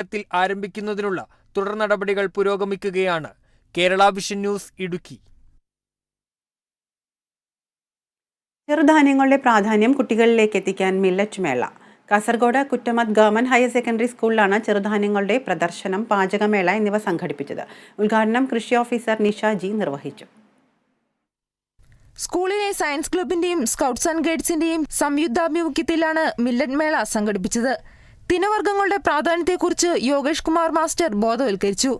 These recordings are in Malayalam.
ത്തിൽ ആരംഭിക്കുന്നതിനുള്ള തുടർ നടപടികൾ പുരോഗമിക്കുകയാണ്. Kerala vision news Idukki. ചെറുധാന്യങ്ങളുടെ പ്രാധാന്യം കുട്ടികളിലേക്ക് എത്തിക്കാൻ മില്ലറ്റ് മേള കാസർഗോഡ് കുറ്റമത് ഗവൺമെന്റ് ഹയർ സെക്കൻഡറി സ്കൂളിലാണ് ചെറുധാന്യങ്ങളുടെ പ്രദർശനം പാചകമേള എന്നിവ സംഘടിപ്പിച്ചത്. ഉദ്ഘാടനം കൃഷി ഓഫീസർ നിഷാജി നിർവഹിച്ചു. സ്കൂളിലെ സയൻസ് ക്ലബിന്റെയും സ്കൗട്ട്സ് ആൻഡ് ഗൈഡ്സിന്റെയും സംയുക്താഭിമുഖ്യത്തിലാണ് മില്ലറ്റ് മേള സംഘടിപ്പിച്ചത്. തിനവർഗങ്ങളുടെ പ്രാധാന്യത്തെക്കുറിച്ച് യോഗേഷ് കുമാർ മാസ്റ്റർ ബോധവൽക്കരിച്ചു.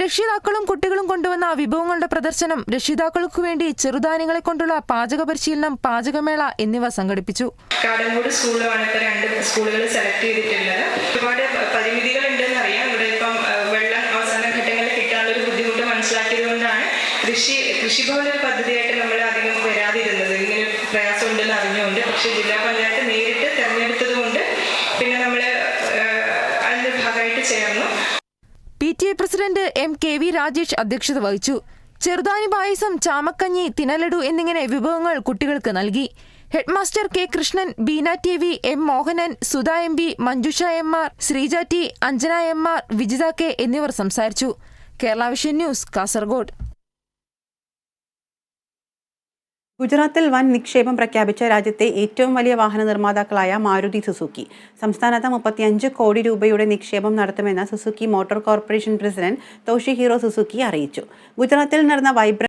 രക്ഷിതാക്കളും കുട്ടികളും കൊണ്ടുവന്ന വിഭവങ്ങളുടെ പ്രദർശനം രക്ഷിതാക്കൾക്കു വേണ്ടി ചെറുധാന്യങ്ങളെ കൊണ്ടുള്ള പാചക പരിശീലനം പാചകമേള എന്നിവ സംഘടിപ്പിച്ചു. കാടൻകൂട് സ്കൂളിലാണ് ഇപ്പൊ രണ്ട് സ്കൂളുകൾ സെലക്ട് ചെയ്തിട്ടുള്ളത്. ഒരുപാട് പരിമിതികൾ ഉണ്ടെന്ന് അറിയാം ഇവിടെ ഇപ്പം വെള്ളം അവസാന ഘട്ടങ്ങളിൽ കിട്ടാനുള്ള ഒരു ബുദ്ധിമുട്ട് മനസ്സിലാക്കിയതുകൊണ്ടാണ് കൃഷി കൃഷിഭവന പദ്ധതിയായിട്ട് നമ്മൾ അധികം വരാതിരുന്നത്. ഇങ്ങനെ പ്രയാസം ഉണ്ടെന്ന് അറിഞ്ഞുകൊണ്ട്. പക്ഷേ ജില്ലാ ചേർന്നു. P T A president M K V Rajesh അധ്യക്ഷത വഹിച്ചു. ചെറുതാനി പായസം ചാമക്കഞ്ഞി തിനലഡു എന്നിങ്ങനെ വിഭവങ്ങൾ കുട്ടികൾക്ക് നൽകി. Headmaster K Krishnan Beena T V M Mohanan Sudha M B Manjusha M R Sreeja T Anjana M R Vijitha K എന്നിവർ സംസാരിച്ചു. Kerala vision news Kasaragod. ഗുജറാത്തിൽ വൻ നിക്ഷേപം പ്രഖ്യാപിച്ച രാജ്യത്തെ ഏറ്റവും വലിയ വാഹന നിർമ്മാതാക്കളായ മാരുതി സുസുക്കി. സംസ്ഥാനത്ത് മുപ്പത്തിയഞ്ച് കോടി രൂപയുടെ നിക്ഷേപം നടത്തുമെന്ന് Suzuki motor corporation president Toshihiro Suzuki അറിയിച്ചു. ഗുജറാത്തിൽ നടന്ന വൈബ്ര